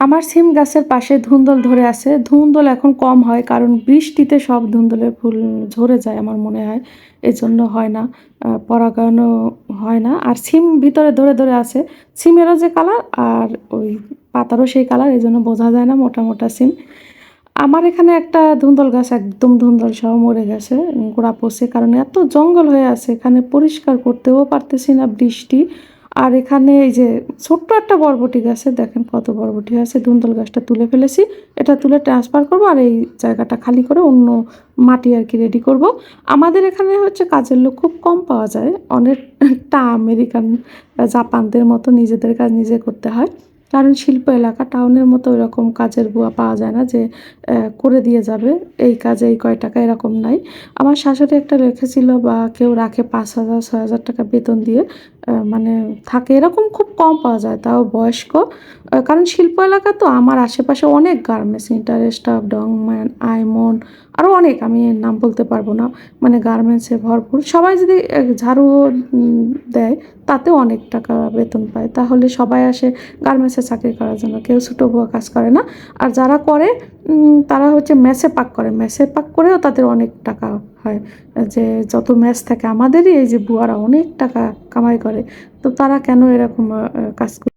আমার সিম গাছের পাশে ধুন্দল ধরে আছে। ধুন্দল এখন কম হয় কারণ বৃষ্টিতে সব ধুন্দলের ফুল ঝরে যায় আমার মনে হয়। এজন্য হয় না পরাগায়নও হয় না। আর সিম ভিতরে ধরে ধরে আছে। সিমেরও যে কালার আর ওই পাতারও সেই কালার এই জন্য বোঝা যায় না মোটা মোটা সিম। আমার এখানে একটা ধুন্দল গাছ একদম ধুন্দল সহ মরে গেছে গোড়া পচে কারণ এত জঙ্গল হয়ে আছে, এখানে পরিষ্কার করতেও পারতেছি না বৃষ্টি। আর এখানে এই যে ছোট্ট একটা বরবটি গাছে দেখেন কত বরবটি আছে ধুন্দল গাছটা তুলে ফেলেছি। এটা তুলে ট্রান্সফার করব আর এই জায়গাটা খালি করে অন্য মাটি আর কি রেডি করব। আমাদের এখানে হচ্ছে কাজের লোক খুব কম পাওয়া যায়, অনেকটা আমেরিকান জাপানদের মতো নিজেদের কাজ নিজে করতে হয়। কারণ শিল্প এলাকা, টাউনের মতো এরকম কাজের বুয়া পাওয়া যায় না যে করে দিয়ে যাবে। এই কাজে এই কয় টাকা এরকম নাই। আমার শাশুড়ি একটা রেখেছিল বা কেউ রাখে পাঁচ হাজার, ছয় হাজার টাকা বেতন দিয়ে। মানে থাকে। এরকম খুব কম পাওয়া যায়, তাও বয়স্ক। কারণ শিল্প এলাকা তো, আমার আশেপাশে অনেক গার্মেন্টস ইন্টারেস্ট ইন্টারেস্টাফ ডংম্যান আইমন আরও অনেক, আমি নাম বলতে পারব না। মানে গার্মেন্টসে ভরপুর। সবাই যদি ঝাড়ু দেয়, তাতেও অনেক টাকা বেতন পায়। তাহলে সবাই আসে গার্মেন্টসে চাকরি করার জন্য। কেউ ছোটো কাজ করে না। আর যারা করে তারা হচ্ছে মেসে পাক করে। মেসে পাক করেও তাদের অনেক টাকা হয়। যে যত ম্যাচ থাকে আমাদেরই, এই যে বুয়ারা অনেক টাকা কামাই করে। তো তারা কেন এরকম কাজ করে?